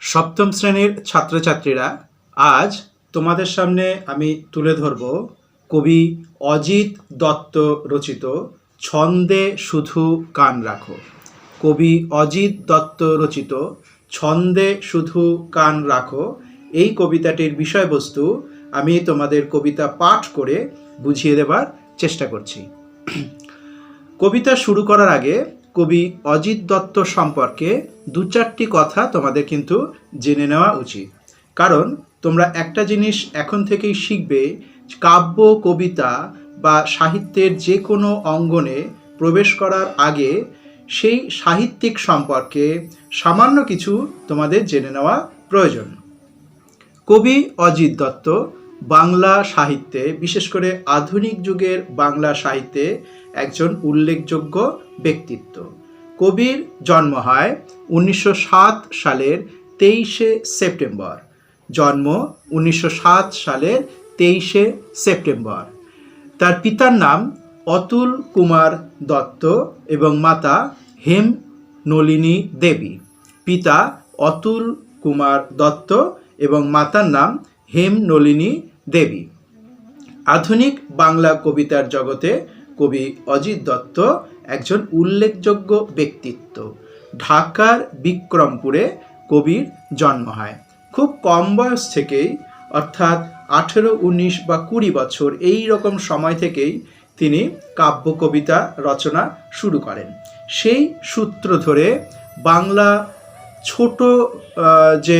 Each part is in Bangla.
সপ্তম শ্রেণির ছাত্রছাত্রীরা, আজ তোমাদের সামনে আমি তুলে ধরব কবি অজিত দত্ত রচিত ছন্দে শুধু কান রাখো। কবি অজিত দত্ত রচিত ছন্দে শুধু কান রাখো। এই কবিতাটির বিষয়বস্তু আমি তোমাদের কবিতা পাঠ করে বুঝিয়ে দেবার চেষ্টা করছি। কবিতা শুরু করার আগে কবি অজিত দত্ত সম্পর্কে দু চারটি কথা তোমাদের কিন্তু জেনে নেওয়া উচিত। কারণ তোমরা একটা জিনিস এখন থেকেই শিখবে, কাব্য, কবিতা বা সাহিত্যের যে কোনো অঙ্গনে প্রবেশ করার আগে সেই সাহিত্যিক সম্পর্কে সামান্য কিছু তোমাদের জেনে নেওয়া প্রয়োজন। কবি অজিত দত্ত বাংলা সাহিত্যে, বিশেষ করে আধুনিক যুগের বাংলা সাহিত্যে একজন উল্লেখযোগ্য ব্যক্তিত্ব। কবির জন্ম হয় উনিশশো সাত সালের তেইশে সেপ্টেম্বর। জন্ম উনিশশো সাত সালের তেইশে সেপ্টেম্বর। তার পিতার নাম অতুল কুমার দত্ত এবং মাতা হেম নলিনী দেবী। পিতা অতুল কুমার দত্ত এবং মাতার নাম হেম নলিনী দেবী। আধুনিক বাংলা কবিতার জগতে কবি অজিত দত্ত একজন উল্লেখযোগ্য ব্যক্তিত্ব। ঢাকার বিক্রমপুরে কবির জন্ম হয়। খুব কম বয়স থেকেই, অর্থাৎ আঠেরো, উনিশ বা কুড়ি বছর এই রকম সময় থেকেই তিনি কাব্য কবিতা রচনা শুরু করেন। সেই সূত্র ধরে বাংলা ছোট যে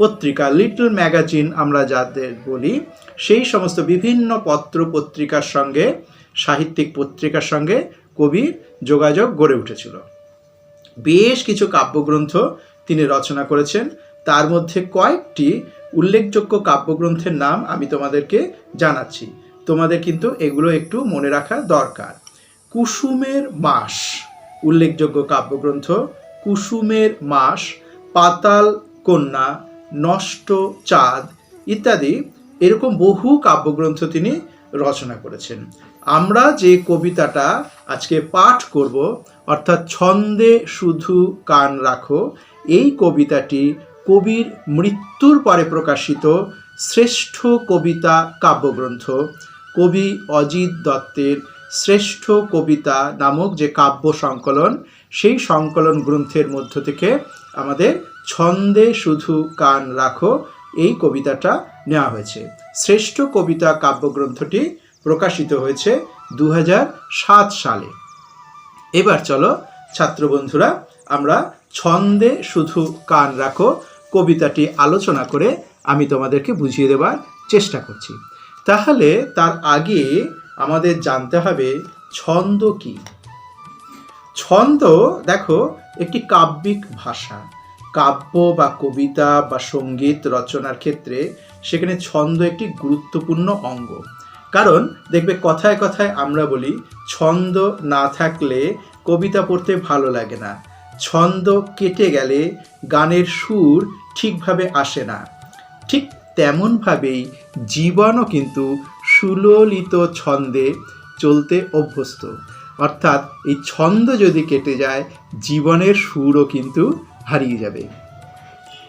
পত্রিকা লিটল ম্যাগাজিন আমরা যাদের বলি, সেই সমস্ত বিভিন্ন পত্র পত্রিকার সঙ্গে সাহিত্যিক পত্রিকার সঙ্গে কবির যোগাযোগ গড়ে উঠেছিল। বেশ কিছু কাব্যগ্রন্থ তিনি রচনা করেছেন। তার মধ্যে কয়েকটি উল্লেখযোগ্য কাব্যগ্রন্থের নাম আমি তোমাদেরকে জানাচ্ছি। তোমাদের কিন্তু এগুলো একটু মনে রাখা দরকার। কুসুমের মাস, উল্লেখযোগ্য কাব্যগ্রন্থ। কুসুমের মাস, পাতাল কন্যা, নষ্ট চাঁদ ইত্যাদি। এরকম বহু কাব্যগ্রন্থ তিনি রচনা করেছেন। আমরা যে কবিতাটা আজকে পাঠ করব, অর্থাৎ ছন্দে শুধু কান রাখো, এই কবিতাটি কবির মৃত্যুর পরে প্রকাশিত শ্রেষ্ঠ কবিতা কাব্যগ্রন্থ, কবি অজিত দত্তের শ্রেষ্ঠ কবিতা নামক যে কাব্য সংকলন, সেই সংকলন গ্রন্থের মধ্য থেকে আমাদের ছন্দে শুধু কান রাখো, এই কবিতাটা নেওয়া হয়েছে। শ্রেষ্ঠ কবিতা কাব্যগ্রন্থটি প্রকাশিত হয়েছে দু হাজার সাত সালে। এবার চলো ছাত্র বন্ধুরা আমরা ছন্দে শুধু কান রাখো, কবিতাটি আলোচনা করে আমি তোমাদেরকে বুঝিয়ে দেবার চেষ্টা করছি। তাহলে তার আগে আমাদের জানতে হবে, ছন্দ কি? ছন্দ, দেখো, একটি কাব্যিক ভাষা। কাব্য বা কবিতা বা সংগীত রচনার ক্ষেত্রে সেখানে ছন্দ একটি গুরুত্বপূর্ণ অঙ্গ। কারণ দেখবে কথায় কথায় আমরা বলি, ছন্দ না থাকলে কবিতা পড়তে ভালো লাগে না। ছন্দ কেটে গেলে গানের সুর ঠিকভাবে আসে না। ঠিক তেমনভাবেই জীবনও কিন্তু সুললিত ছন্দে চলতে অভ্যস্ত। অর্থাৎ এই ছন্দ যদি কেটে যায়, জীবনের সুরও কিন্তু হারিয়ে যাবে।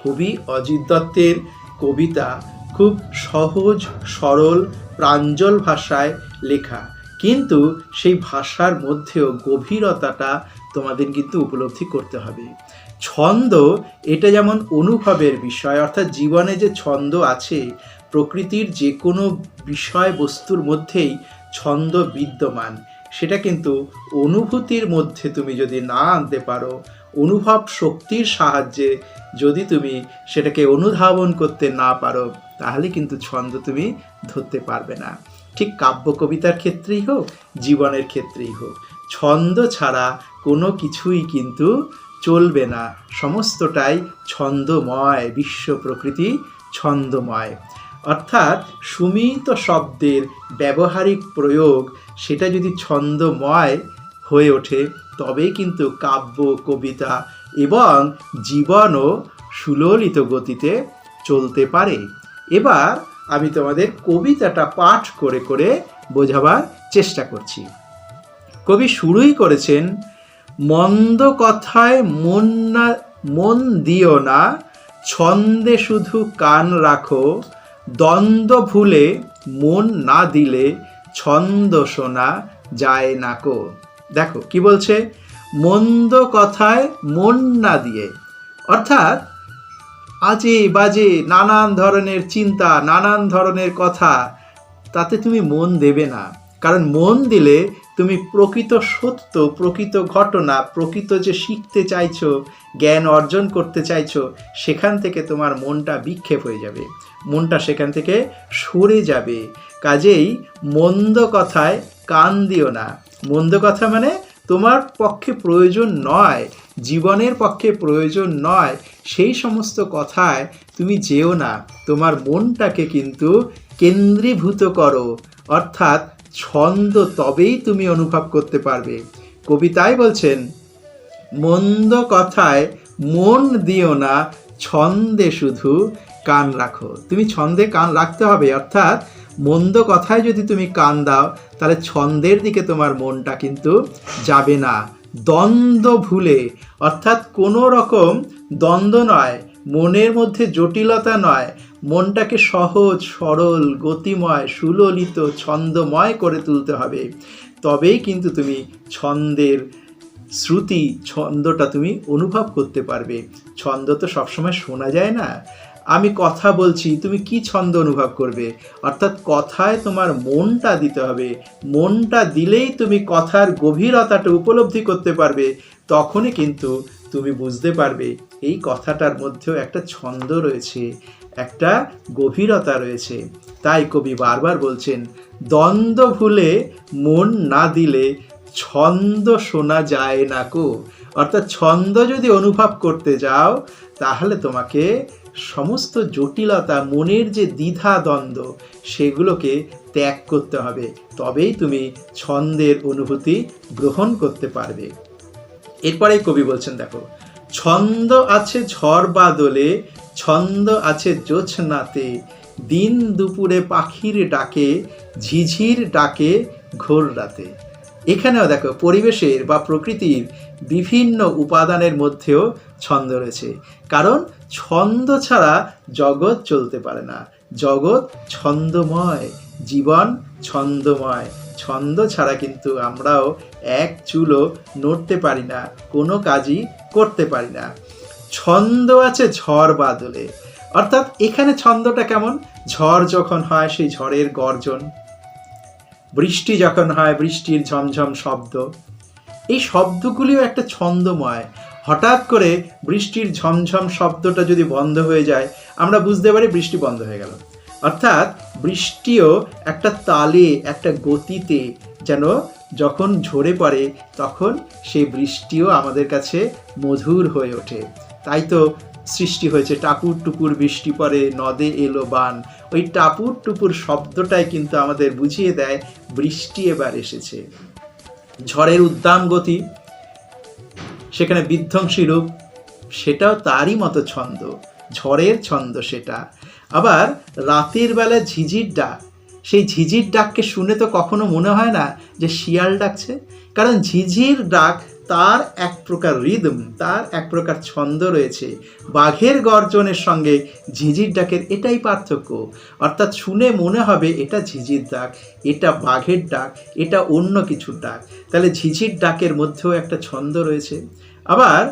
কবি অজিত দত্তের কবিতা খুব সহজ, সরল প্রাঞ্জল ভাষায় লেখা। কিন্তু সেই ভাষার মধ্যেও গভীরতাটা তোমাদের কিন্তু উপলব্ধি করতে হবে। ছন্দ, এটা যেমন অনুভবের বিষয়, অর্থাৎ জীবনে যে ছন্দ আছে, প্রকৃতির যে কোনো বিষয় বস্তুর মধ্যেই ছন্দ বিদ্যমান। সেটা কিন্তু অনুভূতির মধ্যে তুমি যদি না আনতে পারো, অনুভব শক্তির সাহায্যে যদি তুমি সেটাকে অনুধাবন করতে না পারো তাহলে কিন্তু ছন্দ তুমি ধরতে পারবে না। ঠিক কাব্য কবিতার ক্ষেত্রেই হোক, জীবনের ক্ষেত্রেই হোক, ছন্দ ছাড়া কোনো কিছুই কিন্তু চলবে না। সমস্তটাই ছন্দময়, বিশ্ব প্রকৃতি ছন্দময়। অর্থাৎ সুমিত শব্দের ব্যবহারিক প্রয়োগ, সেটা যদি ছন্দময় হয়ে ওঠে তবেই কিন্তু কাব্য, কবিতা এবং জীবনও সুললিত গতিতে চলতে পারে। এবার আমি তোমাদের কবিতাটা পাঠ করে করে বোঝাবার চেষ্টা করছি। কবি শুরুই করেছেন, মন্দ কথায় মন না, মন দিও না, ছন্দে শুধু কান রাখো, দ্বন্দ্ব ভুলে মন না দিলে ছন্দ শোনা যায় না কো। দেখো, কি বলছে? মন্দ কথায় মন না দিয়ে। অর্থাৎ আজে বাজে নানান ধরনের চিন্তা, নানান ধরনের কথা। তাতে তুমি মন দেবে না। কারণ মন দিলে তুমি প্রকৃত সত্য, প্রকৃত ঘটনা, প্রকৃত যে শিখতে চাইছো, জ্ঞান অর্জন করতে চাইছো, সেখান থেকে তোমার মনটা বিক্ষেপ হয়ে যাবে। মনটা সেখান থেকে সরে যাবে। কাজেই মন্দ কথায় কান দিও না। মন্দ কথা মানে তোমার পক্ষে প্রয়োজন নয় জীবনের পক্ষে প্রয়োজন নয়, সেই সমস্ত কথায় তুমি যেও না। তোমার মনটাকে কিন্তু কেন্দ্রীভূত করো। অর্থাৎ ছন্দ তবেই তুমি অনুভব করতে পারবে। কবিতায় বলছেন, মন্দ কথায় মন দিও না, ছন্দে শুধু কান রাখো। তুমি ছন্দে কান রাখতে হবে, অর্থাৎ মন্দ কথায় যদি তুমি কান দাও, তাহলে ছন্দের দিকে তোমার মনটা কিন্তু যাবে না। দ্বন্দ্ব ভুলে, অর্থাৎ কোনো রকম দ্বন্দ্ব নয়, মনের মধ্যে জটিলতা নয়, মনটাকে সহজ, সরল, গতিময়, সুললিত, ছন্দময় করে তুলতে হবে। তবেই কিন্তু তুমি ছন্দের শ্রুতি, ছন্দটা তুমি অনুভব করতে পারবে। ছন্দ তো সবসময় শোনা যায় না। আমি কথা বলছি, তুমি কি ছন্দ অনুভব করবে? অর্থাৎ কথায় তোমার মনটা দিতে হবে। মনটা দিলেই তুমি কথার গভীরতাটা উপলব্ধি করতে পারবে। তখনই কিন্তু তুমি বুঝতে পারবে, এই কথাটার মধ্যেও একটা ছন্দ রয়েছে, একটা গভীরতা রয়েছে। তাই কবি বারবার বলছেন, দ্বন্দ্ব ভুলে মন না দিলে ছন্দ শোনা যায় না কো। অর্থাৎ ছন্দ যদি অনুভব করতে যাও, তাহলে তোমাকে সমস্ত জটিলতা, মনের যে দ্বিধা দ্বন্দ্ব সেগুলোকে ত্যাগ করতে হবে। তবেই তুমি ছন্দের অনুভূতি গ্রহণ করতে পারবে। এরপরে কবি বলছেন, দেখো, ছন্দ আছে ঝড় বাদলে, ছন্দ আছে জোছনাতে, দিন দুপুরে পাখির ডাকে, ঝিঝির ডাকে ঘোর রাতে। এখানেও দেখো, পরিবেশের বা প্রকৃতির বিভিন্ন উপাদানের মধ্যেও ছন্দ রয়েছে। কারণ ছন্দ ছাড়া জগৎ চলতে পারে না। জগৎ ছন্দময়, জীবন ছন্দময়। ছন্দ ছাড়া কিন্তু আমরাও এক চুলো নড়তে পারি না, কোনো কাজই করতে পারি না। ছন্দ আছে ঝড় বাদলে। অর্থাৎ এখানে ছন্দটা কেমন? ঝড় যখন হয়, সেই ঝড়ের গর্জন। বৃষ্টি যখন হয়, বৃষ্টির ঝমঝম শব্দ। এই শব্দগুলিও একটা ছন্দময়। হঠাৎ করে বৃষ্টির ঝমঝম শব্দটা যদি বন্ধ হয়ে যায়, আমরা বুঝতে পারি বৃষ্টি বন্ধ হয়ে গেল। অর্থাৎ বৃষ্টিও একটা তালে, একটা গতিতে যেন যখন ঝরে পড়ে, তখন সেই বৃষ্টিও আমাদের কাছে মধুর হয়ে ওঠে। তাই তো সৃষ্টি হয়েছে, টাকুর টুকুর বৃষ্টি পড়ে, নদে এলো বান। ওই টাপুর টুপুর শব্দটাই কিন্তু আমাদের বুঝিয়ে দেয়, বৃষ্টি এবার এসেছে। ঝড়ের উদ্দাম গতি, সেখানে বিধ্বংসী রূপ, সেটাও তারই মতো ছন্দ, ঝড়ের ছন্দ সেটা। আবার রাতের বেলা ঝিঝির ডাক, সেই ঝিঝির ডাককে শুনে তো কখনো মনে হয় না যে শিয়াল ডাকছে? কারণ ঝিঝির ডাক তার এক প্রকার রিদম, তার এক প্রকার ছন্দ রয়েছে। বাঘের গর্জনের সঙ্গে ঝিঝির ডাকের এটাই পার্থক্য। অর্থাৎ শুনে মনে হবে এটা ঝিঝির ডাক, এটা বাঘের ডাক, এটা অন্য কিছুর ডাক। তাহলে ঝিঝির ডাকের মধ্যেও একটা ছন্দ রয়েছে। আবার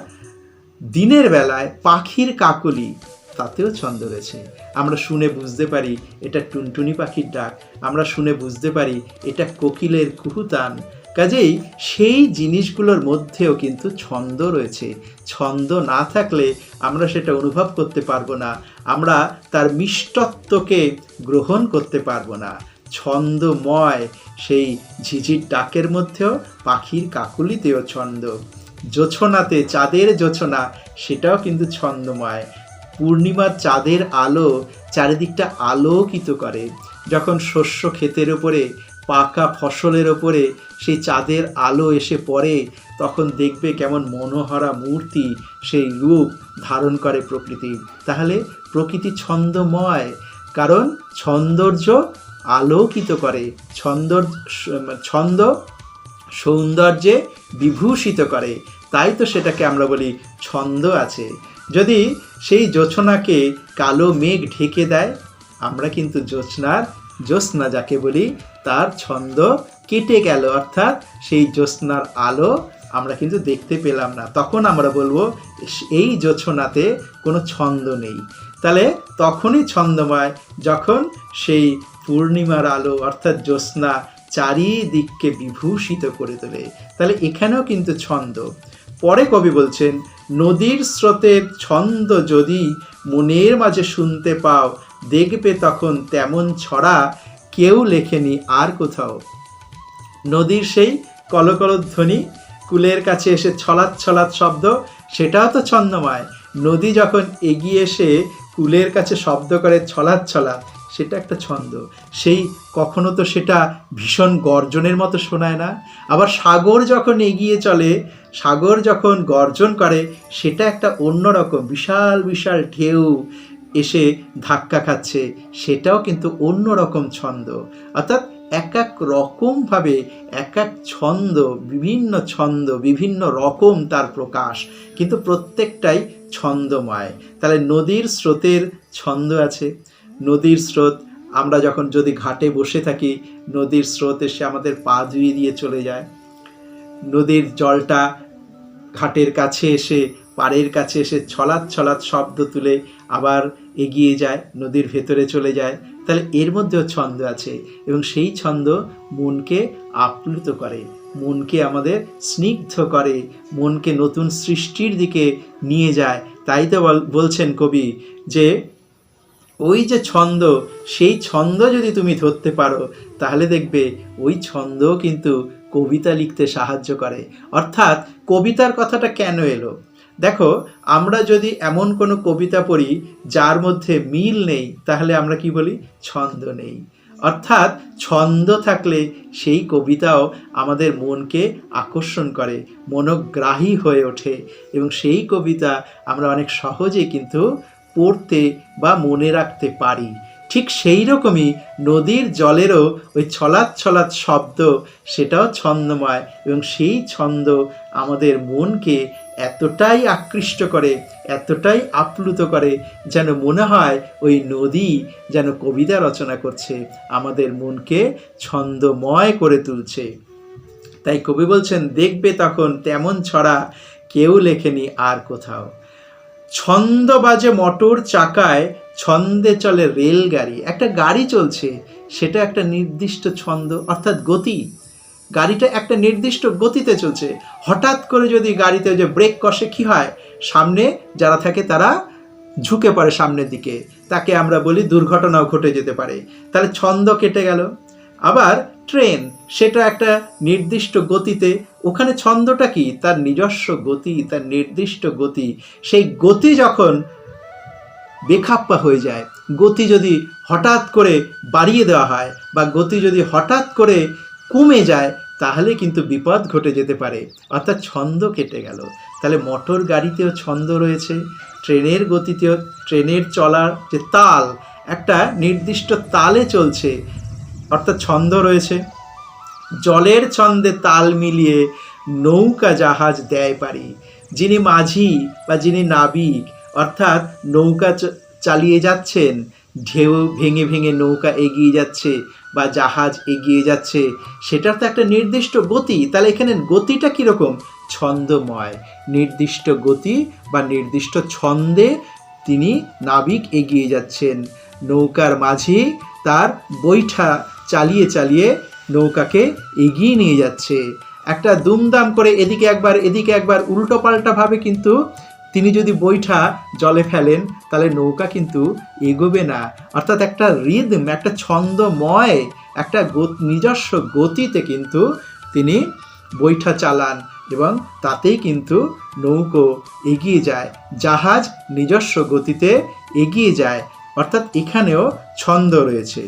দিনের বেলায় পাখির কাকলি, তাতেও ছন্দ রয়েছে। আমরা শুনে বুঝতে পারি এটা টুনটুনি পাখির ডাক, আমরা শুনে বুঝতে পারি এটা কোকিলের কুহুতান কাজেই সেই জিনিসগুলোর মধ্যেও কিন্তু ছন্দ রয়েছে। ছন্দ না থাকলে আমরা সেটা অনুভব করতে পারব না। আমরা তার মিষ্টত্বকে গ্রহণ করতে পারব না। ছন্দময় সেই ঝিঝির ডাকের মধ্যেও, পাখির কাকুলিতেও ছন্দ। জোছনাতে চাঁদের জোছনা, সেটাও কিন্তু ছন্দময়। পূর্ণিমার চাঁদের আলো চারিদিকটা আলোকিত করে। যখন শস্য ক্ষেতের ওপরে পাকা ফসলের ওপরে সেই চাঁদের আলো এসে পড়ে, তখন দেখবে কেমন মনোহরা মূর্তি সেই রূপ ধারণ করে প্রকৃতি তাহলে প্রকৃতি ছন্দময়, কারণ ছন্দর্য আলোকিত করে ছন্দ ছন্দ সৌন্দর্যে বিভূষিত করে। তাই তো সেটাকে আমরা বলি ছন্দ আছে। যদি সেই জোছনাকে কালো মেঘ ঢেকে দেয়, আমরা কিন্তু জোছনার জ্যোৎস্না যাকে বলি তার ছন্দ কেটে গেল, অর্থাৎ সেই জ্যোৎস্নার আলো আমরা কিন্তু দেখতে পেলাম না। তখন আমরা বলব এই জোছনাতে কোনো ছন্দ নেই। তাহলে তখনই ছন্দময়, যখন সেই পূর্ণিমার আলো, অর্থাৎ জ্যোৎস্না চারিদিককে বিভূষিত করে তোলে। তাহলে এখানেও কিন্তু ছন্দ। পরে কবি বলছেন, নদীর স্রোতের ছন্দ যদি মনের মাঝে শুনতে পাও, দেখবে তখন তেমন ছড়া কেউ লেখেনি আর কোথাও। নদীর সেই কলকল ধ্বনি কুলের কাছে এসে ছলাৎ ছলাৎ শব্দ, সেটাও তো ছন্দময়। নদী যখন এগিয়ে এসে কুলের কাছে শব্দ করে ছলাৎ ছলাৎ, সেটা একটা ছন্দ। সেই কখনো তো সেটা ভীষণ গর্জনের মতো শোনায় না। আবার সাগর যখন এগিয়ে চলে, সাগর যখন গর্জন করে, সেটা একটা অন্যরকম বিশাল বিশাল ঢেউ। ধাক্কা খাচ্ছে, সেটাও কিন্তু অন্য রকম ছন্দ। অর্থাৎ এক এক রকমভাবে এক এক ছন্দ, বিভিন্ন ছন্দ, বিভিন্ন রকম তার প্রকাশ। কিন্তু প্রত্যেকটাই ছন্দময়। তাহলে নদীর স্রোতের ছন্দ আছে। নদীর স্রোত, আমরা যখন যদি ঘাটে বসে থাকি, নদীর স্রোত এসে আমাদের পা ধুয়ে দিয়ে চলে যায়। নদীর জলটা ঘাটের কাছে এসে পাড়ের কাছে এসে ছলাৎ ছলাৎ শব্দ তুলে আবার এগিয়ে যায়, নদীর ভেতরে চলে যায়। তাহলে এর মধ্যেও ছন্দ আছে এবং সেই ছন্দ মনকে আপ্লুত করে, মনকে আমাদের স্নিগ্ধ করে, মনকে নতুন সৃষ্টির দিকে নিয়ে যায়। তাই তো বল- বলছেন কবি যে, ওই যে ছন্দ, সেই ছন্দ যদি তুমি ধরতে পারো, তাহলে দেখবে ওই ছন্দ কিন্তু কবিতা লিখতে সাহায্য করে। অর্থাৎ কবিতার কথাটা কেন এলো? দেখো, আমরা যদি এমন কোনো কবিতা পড়ি যার মধ্যে মিল নেই, তাহলে আমরা কি বলি? ছন্দ নেই। অর্থাৎ ছন্দ থাকলে সেই কবিতাও আমাদের মনকে আকর্ষণ করে, মনোগ্রাহী হয়ে ওঠে এবং সেই কবিতা আমরা অনেক সহজে কিন্তু পড়তে বা মনে রাখতে পারি। ঠিক সেই রকমই নদীর জলেরও ওই ছলাৎ ছলাৎ শব্দ, সেটাও ছন্দময় এবং সেই ছন্দ আমাদের মনকে এতটাই আকৃষ্ট করে, এতটাই আপ্লুত করে যেন মনে হয় ওই নদী যেন কবিতা রচনা করছে, আমাদের মনকে ছন্দময় করে তুলছে। তাই কবি বলছেন, দেখবে তখন তেমন ছড়া কেউ লেখেনি আর কোথাও। ছন্দ বাজে মোটর চাকায় ছন্দে চলে রেলগাড়ি। একটা গাড়ি চলছে, সেটা একটা নির্দিষ্ট ছন্দ, অর্থাৎ গতি। গাড়িটা একটা নির্দিষ্ট গতিতে চলছে। হঠাৎ করে যদি গাড়িতে যে ব্রেক কষে কি হয়, সামনে যারা থাকে তারা ঝুঁকে পড়ে সামনের দিকে। তাকে আমরা বলি দুর্ঘটনাও ঘটে যেতে পারে। তাহলে ছন্দ কেটে গেল। আবার ট্রেন সেটা একটা নির্দিষ্ট গতিতে, ওখানে ছন্দটা কি? তার নিজস্ব গতি, তার নির্দিষ্ট গতি। সেই গতি যখন বেখাপ্পা হয়ে যায়, গতি যদি হঠাৎ করে বাড়িয়ে দেওয়া হয় বা গতি যদি হঠাৎ করে কমে যায়, তাহলে কিন্তু বিপদ ঘটে যেতে পারে। অর্থাৎ ছন্দ কেটে গেল। তাহলে মোটর গাড়িতেও ছন্দ রয়েছে, ট্রেনের গতিতেও, ট্রেনের চলার যে তাল, একটা নির্দিষ্ট তালে চলছে। অর্থাৎ ছন্দ রয়েছে। জলের ছন্দে তাল মিলিয়ে নৌকা জাহাজ দেয় পারি। যিনি মাঝি বা যিনি নাবিক, অর্থাৎ নৌকা চালিয়ে যাচ্ছেন ঢেউ ভেঙে ভেঙে নৌকা এগিয়ে যাচ্ছে বা জাহাজ এগিয়ে যাচ্ছে, সেটার তো একটা নির্দিষ্ট গতি। তাহলে এখানে গতিটা কীরকম? ছন্দময়। নির্দিষ্ট গতি বা নির্দিষ্ট ছন্দে তিনি নাবিক এগিয়ে যাচ্ছেন। নৌকার মাঝি তার বৈঠা চালিয়ে চালিয়ে নৌকাকে এগিয়ে নিয়ে যাচ্ছে। একটা দুমদাম করে এদিকে একবার এদিকে একবার উল্টো পাল্টা কিন্তু তিনি যদি বৈঠা জলে ফেলেন, তাহলে নৌকা কিন্তু এগোবে না। অর্থাৎ একটা রিদম একটা ছন্দময়, একটা নিজস্ব গতিতে কিন্তু তিনি বৈঠা চালান এবং তাতেই কিন্তু নৌকো এগিয়ে যায়। জাহাজ নিজস্ব গতিতে এগিয়ে যায়। অর্থাৎ এখানেও ছন্দ রয়েছে।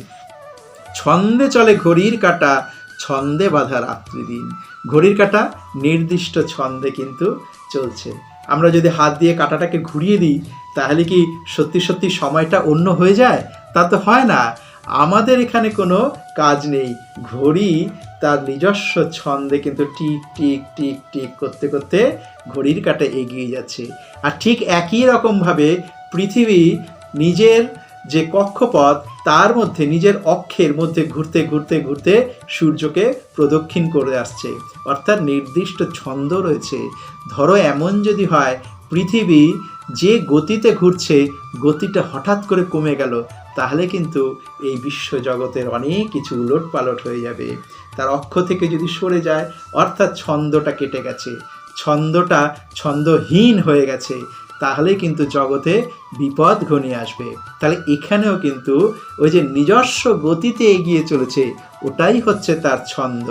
ছন্দে চলে ঘড়ির কাটা, ছন্দে বাঁধা রাত্রি দিন ঘড়ির কাটা নির্দিষ্ট ছন্দে কিন্তু চলছে। আমরা যদি হাত দিয়ে কাটাটাকে ঘুরিয়ে দিই, তাহলে কি সত্যি সত্যি সময়টা অন্য হয়ে যায়? তা তো হয় না। আমাদের এখানে কোনো কাজ নেই। ঘড়ি তার নিজস্ব ছন্দে কিন্তু টিক টিক টিক টিক করতে করতে ঘড়ির কাঁটা এগিয়ে যাচ্ছে। আর ঠিক একই রকমভাবে পৃথিবী নিজের যে কক্ষপথ তার মধ্যে, নিজের অক্ষের মধ্যে ঘুরতে ঘুরতে ঘুরতে সূর্যকে প্রদক্ষিণ করে আসছে। অর্থাৎ নির্দিষ্ট ছন্দ রয়েছে। ধরো, এমন যদি হয়, পৃথিবী যে গতিতে ঘুরছে, গতিটা হঠাৎ করে কমে গেল, তাহলে কিন্তু এই বিশ্ব জগতের অনেক কিছু উলট পালট হয়ে যাবে। তার অক্ষ থেকে যদি সরে যায়, অর্থাৎ ছন্দটা কেটে গেছে। ছন্দটা ছন্দহীন হয়ে গেছে। তাহলে কিন্তু জগতে বিপদ ঘনিয়ে আসবে। তাহলে এখানেও কিন্তু ওই যে নিজস্ব গতিতে এগিয়ে চলেছে, ওটাই হচ্ছে তার ছন্দ।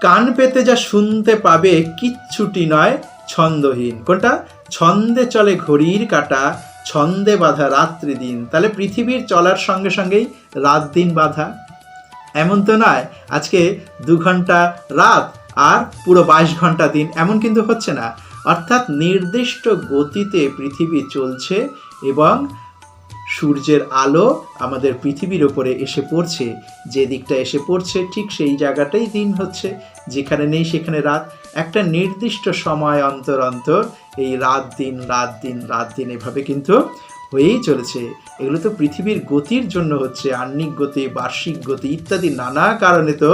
কান পেতে যা শুনতে পাবে কিচ্ছুটি নয় ছন্দহীন। কোনটা? ছন্দে চলে ঘড়ির কাটা, ছন্দে বাঁধা রাত্রি দিন। তাহলে পৃথিবীর চলার সঙ্গে সঙ্গেই রাত দিন বাঁধা। এমন তো নয়, আজকে দু ঘণ্টা রাত আর পুরো বাইশ ঘণ্টা দিন। এমন কিন্তু হচ্ছে না। অর্থাৎ নির্দিষ্ট গতিতে পৃথিবী চলছে এবং সূর্যের আলো আমাদের পৃথিবীর ওপরে এসে পড়ছে। যে দিকটা এসে পড়ছে, ঠিক সেই জায়গাটাই দিন হচ্ছে। যেখানে নেই সেখানে রাত। একটা নির্দিষ্ট সময় অন্তর অন্তর এই রাত দিন রাত দিন রাত দিন এভাবে কিন্তু হয়েই চলেছে। এগুলো তো পৃথিবীর গতির জন্য হচ্ছে, আহ্নিক গতি, বার্ষিক গতি ইত্যাদি নানা কারণে তো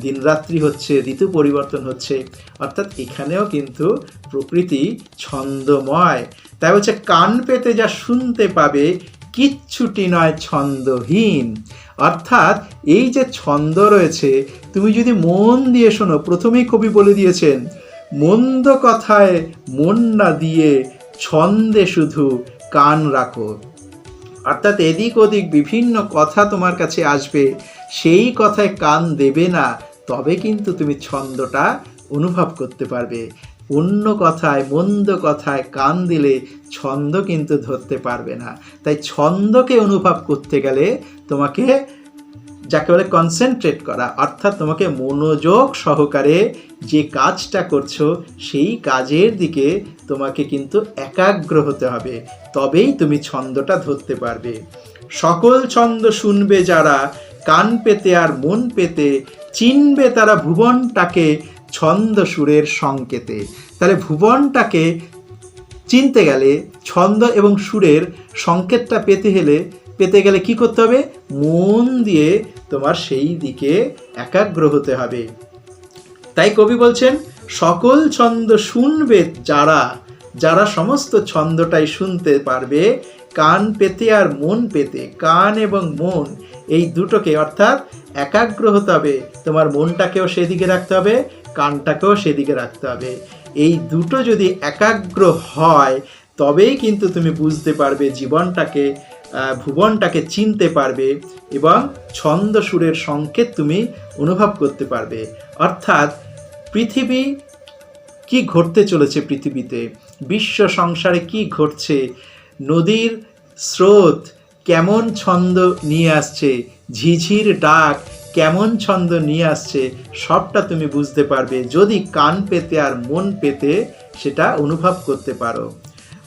দিনরাত্রি হচ্ছে, ঋতু পরিবর্তন হচ্ছে। অর্থাৎ এখানেও কিন্তু প্রকৃতি ছন্দময়। তাই হচ্ছে কান পেতে যা শুনতে পাবে কিচ্ছুটি নয় ছন্দহীন। অর্থাৎ এই যে ছন্দ রয়েছে, তুমি যদি মন দিয়ে শোনো, প্রথমেই কবি বলে দিয়েছেন, মন্দ কথায় মন না দিয়ে ছন্দে শুধু কান রাখো। অর্থাৎ এদিক ওদিক বিভিন্ন কথা তোমার কাছে আসবে, সেই কথায় কান দেবে না, তবে কিন্তু তুমি ছন্দটা অনুভব করতে পারবে। অন্য কথায়, মন্দ কথায় কান দিলে ছন্দ কিন্তু ধরতে পারবে না। তাই ছন্দকে অনুভব করতে গেলে তোমাকে যাকে বলে কনসেন্ট্রেট করা, অর্থাৎ তোমাকে মনোযোগ সহকারে যে কাজটা করছ, সেই কাজের দিকে তোমাকে কিন্তু একাগ্র হতে হবে, তবেই তুমি ছন্দটা ধরতে পারবে। সকল ছন্দ শুনবে যারা, কান পেতে আর মন পেতে, চিনবে তারা ভুবনটাকে ছন্দ সুরের সংকেতে। তাহলে ভুবনটাকে চিনতে গেলে ছন্দ এবং সুরের সংকেতটা পেতে গেলে পেতে গেলে কি করতে হবে? মন দিয়ে তোমার সেই দিকে একাগ্র হতে হবে। তাই কবি বলছেন, সকল ছন্দ শুনবে যারা যারা সমস্ত ছন্দটাই শুনতে পারবে, কান পেতে আর মন পেতে, কান এবং মন এই দুটোকে অর্থাৎ একাগ্র হতে হবে। তোমার মনটাকেও সেদিকে রাখতে হবে, কানটাকেও সেদিকে রাখতে হবে। এই দুটো যদি একাগ্র হয়, তবেই কিন্তু তুমি বুঝতে পারবে জীবনটাকে ভুবনটাকে চিনতে পারবে এবং ছন্দ সুরের সংকেত তুমি অনুভব করতে পারবে। অর্থাৎ পৃথিবী কি ঘটতে চলেছে পৃথিবীতে? বিশ্ব সংসারে কি ঘটছে? নদীর স্রোত কেমন ছন্দ নিয়ে আসছে? ঝিঝির ডাক কেমন ছন্দ নিয়ে আসছে? সবটা তুমি বুঝতে পারবে। যদি কান পেতে আর মন পেতে সেটা অনুভব করতে পারো।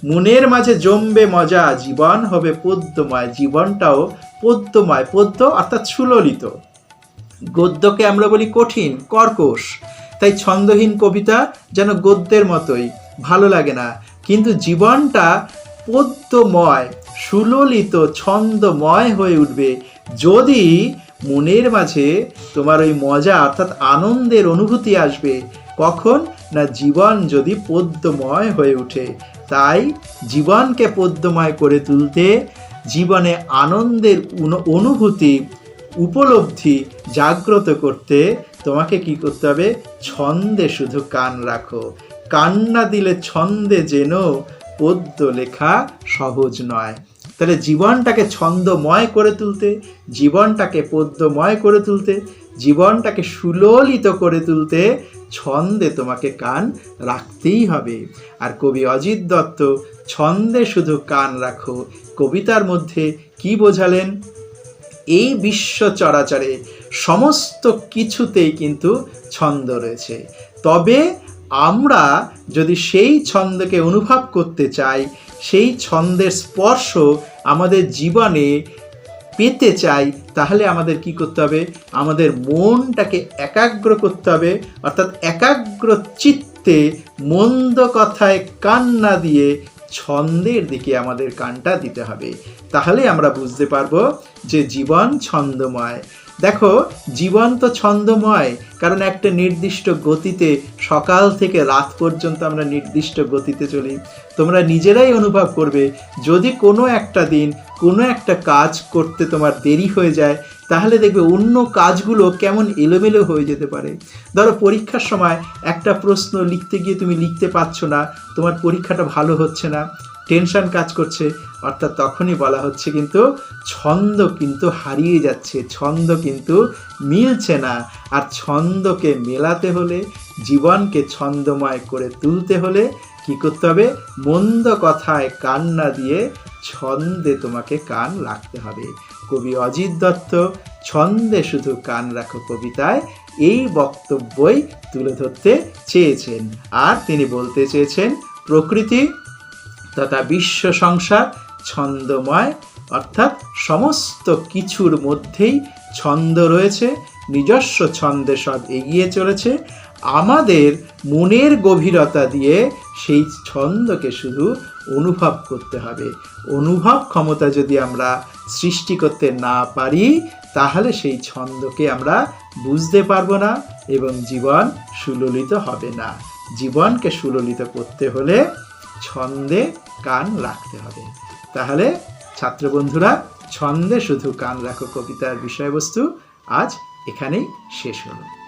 মনের মাঝে জমবে মজা, জীবন হবে পদ্যময় জীবনটাও পদ্যময় পদ্য অর্থাৎ সুললিত। গদ্যকে আমরা বলি কঠিন, কর্কশ। তাই ছন্দহীন কবিতা যেন গদ্যের মতোই, ভালো লাগে না। কিন্তু জীবনটা পদ্যময় সুললিত, ছন্দময় হয়ে উঠবে যদি মনের মাঝে তোমার ওই মজা অর্থাৎ আনন্দের অনুভূতি আসবে। কখন? না জীবন যদি পদ্যময় হয়ে ওঠে তাই জীবনকে পদ্যময় করে তুলতে জীবনে আনন্দের অনুভূতি, উপলব্ধি জাগ্রত করতে তোমাকে কি করতে হবে? ছন্দে শুধু কান রাখো। কান না দিলে ছন্দে যেন পদ্য লেখা সহজ নয়। তাহলে জীবনটাকে ছন্দময় করে তুলতে, জীবনটাকে পদ্যময় করে তুলতে জীবনটাকে সুললিত করে তুলতে ছন্দে তোমাকে কান রাখতেই হবে। আর কবি অজিত দত্ত, ছন্দে শুধু কান রাখো। কবিতার মধ্যে কি বোঝালেন? এই বিশ্ব চরাচরে সমস্ত কিছুতেই কিন্তু ছন্দ রয়েছে। তবে আমরা যদি সেই ছন্দকে অনুভব করতে চাই, সেই ছন্দের স্পর্শ আমাদের জীবনে পেতে চাই, তাহলে আমাদের কি করতে হবে? আমাদের মনটাকে একাগ্র করতে হবে। অর্থাৎ একাগ্র চিত্তে মন্দ কথায় কান না দিয়ে ছন্দের দিকে আমাদের কানটা দিতে হবে। তাহলে আমরা বুঝতে পারব যে জীবন ছন্দময়। দেখো জীবন তো ছন্দময়, কারণ একটা নির্দিষ্ট গতিতে সকাল থেকে রাত পর্যন্ত আমরা নির্দিষ্ট গতিতে চলি। তোমরা নিজেরাই অনুভব করবে, যদি কোনো একটা দিন কোনো একটা কাজ করতে তোমার দেরি হয়ে যায়, তাহলে দেখবে অন্য কাজগুলো কেমন এলোমেলো হয়ে যেতে পারে। ধরো, পরীক্ষার সময় একটা প্রশ্ন লিখতে গিয়ে তুমি লিখতে পারছ না, তোমার পরীক্ষাটা ভালো হচ্ছে না। টেনশন কাজ করছে, অর্থাৎ তখনই বলা হচ্ছে কিন্তু ছন্দ কিন্তু হারিয়ে যাচ্ছে, ছন্দ কিন্তু মিলছে না। আর ছন্দকে মেলাতে হলে, জীবনকে ছন্দময় করে তুলতে হলে কি করতে হবে? মন্দ কথায় কান না দিয়ে ছন্দে তোমাকে কান রাখতে হবে। কবি অজিত দত্ত, ছন্দে শুধু কান রাখো কবিতায়, এই বক্তব্যই তুলে ধরতে চেয়েছেন। আর তিনি বলতে চেয়েছেন, প্রকৃতি তথা বিশ্ব সংসার ছন্দময়, অর্থাৎ সমস্ত কিছুর মধ্যেই ছন্দ রয়েছে, নিজস্ব ছন্দে সব এগিয়ে চলেছে। আমাদের মনের গভীরতা দিয়ে সেই ছন্দকে শুধু অনুভব করতে হবে। অনুভব ক্ষমতা যদি আমরা সৃষ্টি করতে না পারি, তাহলে সেই ছন্দকে আমরা বুঝতে পারব না এবং জীবন সুললিত হবে না। জীবনকে সুললিত করতে হলে ছন্দে কান রাখতে হবে। তাহলে ছাত্র বন্ধুরা ছন্দে শুধু কান রাখো কবিতার বিষয়বস্তু। আজ এখানেই শেষ হলো।